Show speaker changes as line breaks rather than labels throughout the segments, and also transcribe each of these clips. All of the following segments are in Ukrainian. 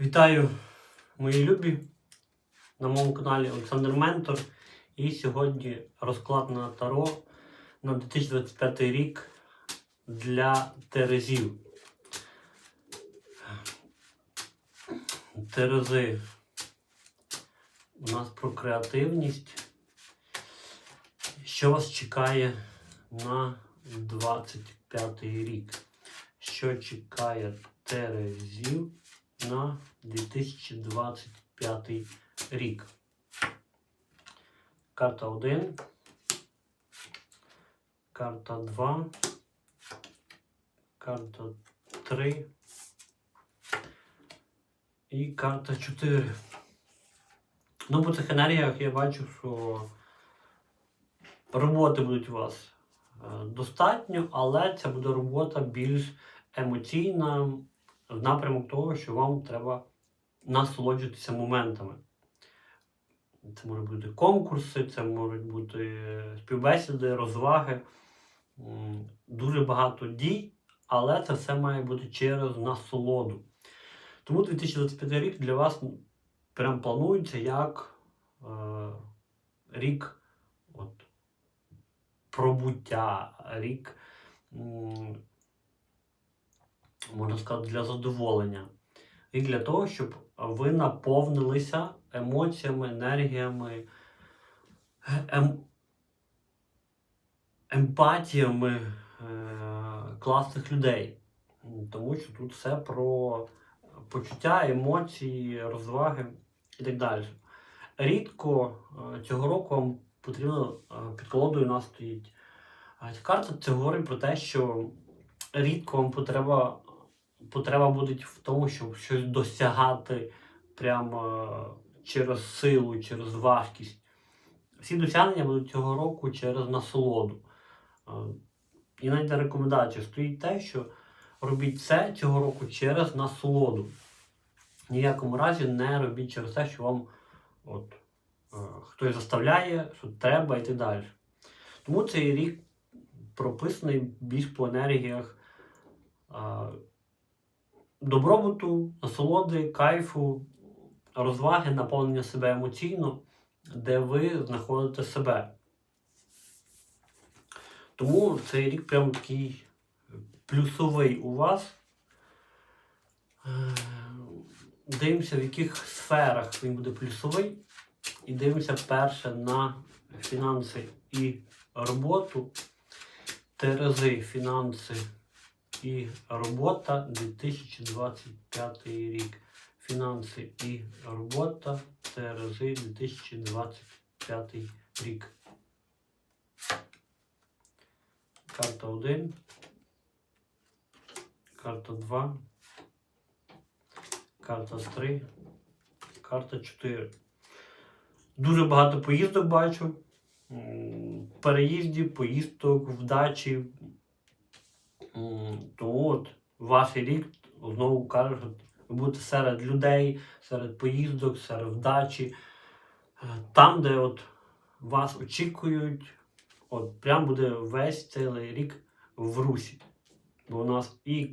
Вітаю, мої любі на моєму каналі Олександр Ментор. І сьогодні розклад на Таро на 2025 рік для Терезів. Терези. У нас про креативність. Що вас чекає на 25 рік? Що чекає Терезів? На 2025 рік. Карта 1, карта 2, карта 3 і карта 4. Ну, по цих енергіях я бачу, що роботи будуть у вас е, достатньо, але це буде робота більш емоційна в напрямок того, що вам треба насолоджуватися моментами. Це можуть бути конкурси, це можуть бути співбесіди, розваги, дуже багато дій, але це все має бути через насолоду. Тому 2025 рік для вас прям планується як е, рік от, пробуття, рік. м, можна сказати, для задоволення. І для того, щоб ви наповнилися емоціями, енергіями, ем... емпатіями е... класних людей. Тому що тут все про почуття, емоції, розваги і так далі. Рідко е, цього року вам потрібно е, під колодою нас стоїть. Ця карта це говорить про те, що рідко вам потреба потреба буде в тому, щоб щось досягати прямо через силу, через важкість. Всі досягнення будуть цього року через насолоду. Е, І навіть на рекомендацію стоїть те, що робіть це цього року через насолоду. Ні в якому разі не робіть через те, що вам от, е, хтось заставляє, що треба так далі. Тому цей рік прописаний більш по енергіях. е, добробуту, насолоди, кайфу, розваги, наповнення себе емоційно, де ви знаходите себе. Тому цей рік прям такий плюсовий у вас. Е, Дивимося, в яких сферах він буде плюсовий. І дивимося перше на фінанси і роботу. Терези, фінанси і робота 2025 рік. Фінанси і робота Терези 2025 рік. Карта 1. Карта 2. Карта 3. Карта 4. Дуже багато поїздок бачу. Переїздів, поїздок, вдачі. То от ваш рік знову кажуть, ви будете серед людей, серед поїздок, серед вдачі. Е, Там, де от вас очікують, от прям буде весь цілий рік в русі. Бо у нас і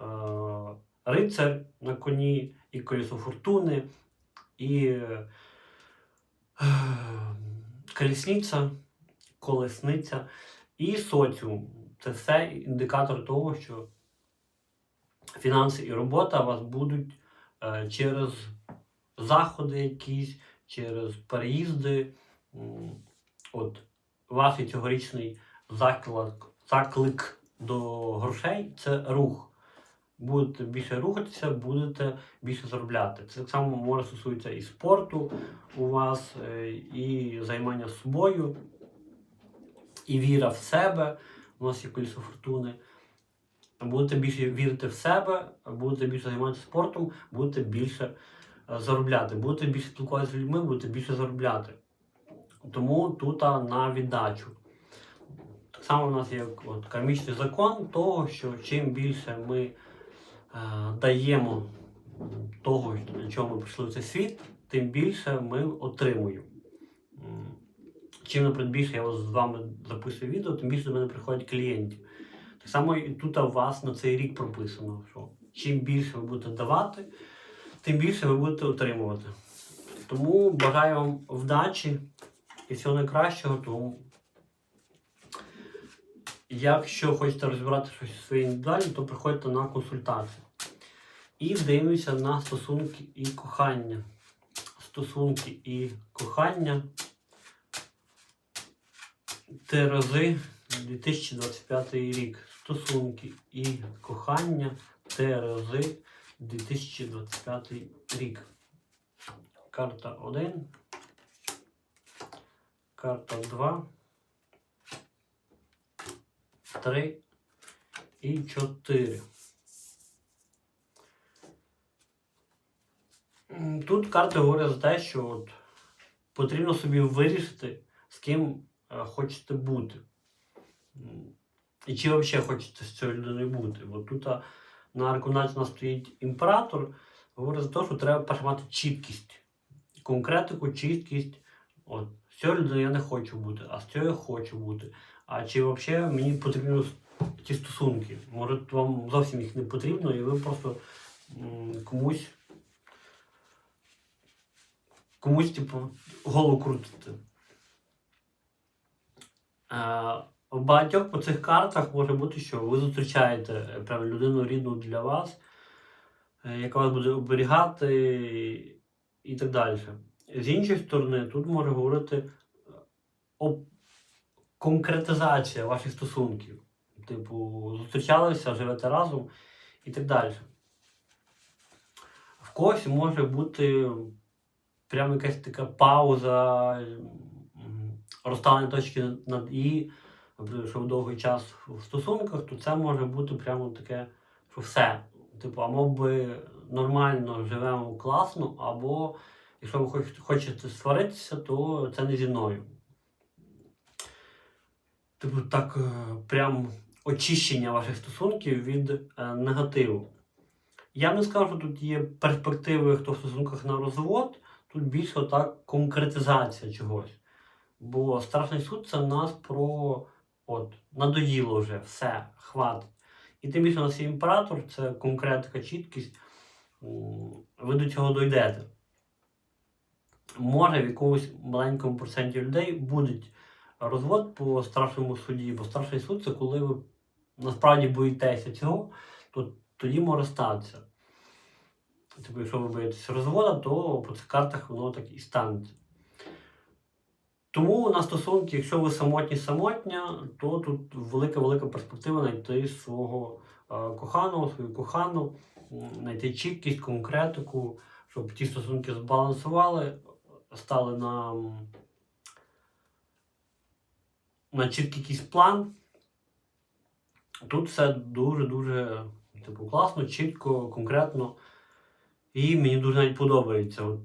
е, рицар на коні, і колесо фортуни, і е, колесниця, колесниця, і соціум. Це все індикатор того, що фінанси і робота у вас будуть е, через заходи якісь, через переїзди. От, ваш цьогорічний заклик, заклик до грошей це рух. Будете більше рухатися, будете більше заробляти. Це так само може стосується і спорту у вас, е, і займання собою, і віра в себе. У нас є колесо фортуни. Будете більше вірити в себе, будете більше займатися спортом, будете більше е, заробляти. Будете більше спілкуватися з людьми, будете більше заробляти. Тому тут на віддачу. Так само у нас є от, кармічний закон того, що чим більше ми е, даємо того, для чого ми прийшли в цей світ, тим більше ми отримуємо. Чим, наприклад, більше я з вами записую відео, тим більше до мене приходять клієнтів. Так само і тут у вас на цей рік прописано, що чим більше ви будете давати, тим більше ви будете отримувати. Тому бажаю вам вдачі і всього найкращого. Тому, якщо хочете розібрати щось своє індивідуальне, то приходьте на консультацію. І дивимося на стосунки і кохання. Стосунки і кохання. Терези 2025 рік. Стосунки і кохання. Терези 2025 рік. Карта 1. Карта 2. 3 і 4. Тут карти говорять за те, що от потрібно собі вирішити, з ким хочете бути. І чи взагалі хочете з цією людиною бути. Бо тут на аркунаті стоїть імператор, говорить за те, що треба перше мати чіткість, конкретику, чіткість. От, з цією людиною я не хочу бути, а з цією я хочу бути. А чи взагалі мені потрібні ті стосунки? Може, вам зовсім їх не потрібно, і ви просто комусь комусь, типу, голову крутите. Е, в багатьох по цих картах може бути, що ви зустрічаєте е, прям людину рідну для вас, е, яка вас буде оберігати і, так далі. З іншої сторони, тут може говорити е, о конкретизація ваших стосунків. Типу, зустрічалися, живете разом і так далі. В когось може бути прямо якась така пауза, м, розставлення точки над І, наприклад, що в довгий час в стосунках, то це може бути прямо таке, що все. Типу, а би нормально живемо класно, або якщо ви хоч- хочете сваритися, то це не зі мною. Типу, так е, прям очищення ваших стосунків від е, негативу. Я не скажу, що тут є перспективи, хто в стосунках на розвод, тут більше отак конкретизація чогось. Бо страшний суд це в нас про от, надоїло вже, все, хватить. І тим більше у нас є імператор, це конкретика, чіткість. Ви до цього дойдете. Може, в якомусь маленькому проценті людей буде розвод по страшному суді, бо страшний суд це коли ви насправді боїтеся цього, то тоді може статися. Типу, якщо ви боїтеся розводу, то по цих картах воно так і станеться. Тому на стосунки, якщо ви самотні самотня, то тут велика-велика перспектива знайти свого е, коханого, свою кохану, знайти чіткість, конкретику, щоб ті стосунки збалансували, стали на, на чіткий якийсь план. Тут все дуже-дуже типу, класно, чітко, конкретно. І мені дуже навіть подобається, от,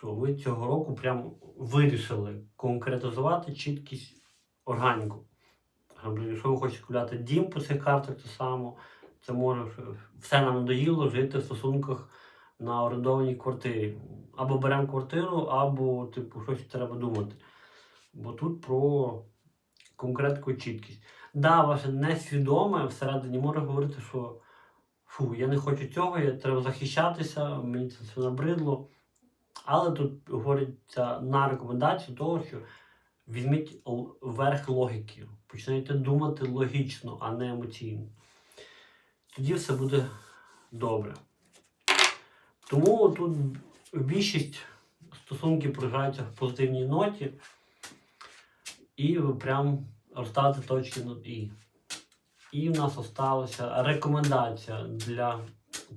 що ви цього року прям вирішили конкретизувати чіткість органіку. Якщо ви хочете купляти дім по цих картах, то само це може все нам надоїло жити в стосунках на орендованій квартирі. Або беремо квартиру, або типу, щось треба думати. Бо тут про конкретику і чіткість. Да, ваше несвідоме всередині може говорити, що фу, я не хочу цього, я треба захищатися, мені це все набридло. Але тут говориться на рекомендацію того, що візьміть верх логіки, починайте думати логічно, а не емоційно. Тоді все буде добре. Тому тут більшість стосунків програються в позитивній ноті, і прям розставите точки над І. І в нас осталася рекомендація для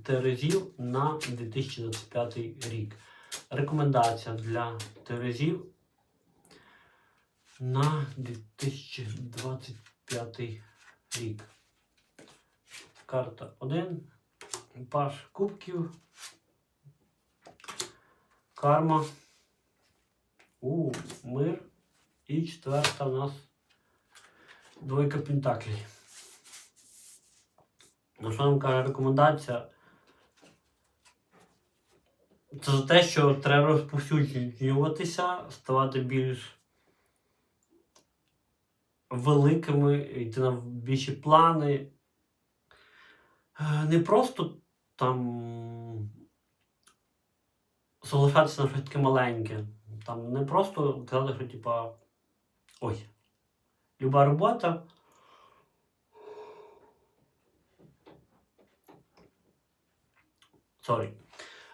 Терезів на 2025 рік. Рекомендація для Терезів на 2025 рік. Карта 1. Паш кубків. Карма. У, мир. І четверта у нас двойка пентаклей. Ну, що нам каже рекомендація? Це за те, що треба розповсюджуватися, ставати більш великими, йти на більші плани. Е, Не просто там залишатися на щось таке маленьке. Там не просто казати, що типа. Ой. Люба робота. Сорі.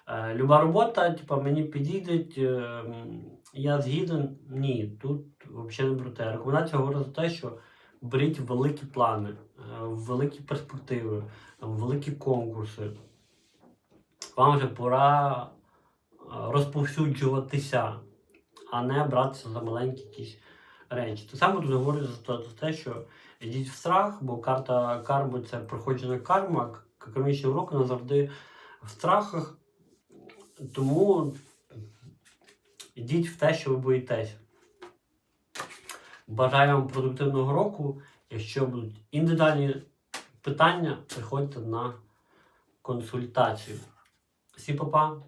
Е, люба робота, типа, мені підійде, я згіден. Ні, тут взагалі не про те. Рекомендація говорить за те, що беріть великі плани, е, великі перспективи, великі конкурси. Вам вже пора е, розповсюджуватися, а не братися за маленькі якісь речі. Так само тут говорить за те- що йдіть в страх, бо карта карми це проходжена карма, кармічні уроки вона завжди в страхах. Тому йдіть в те, що ви боїтесь. Бажаю вам продуктивного року. Якщо будуть індивідуальні питання, приходьте на консультацію. Всім па-па!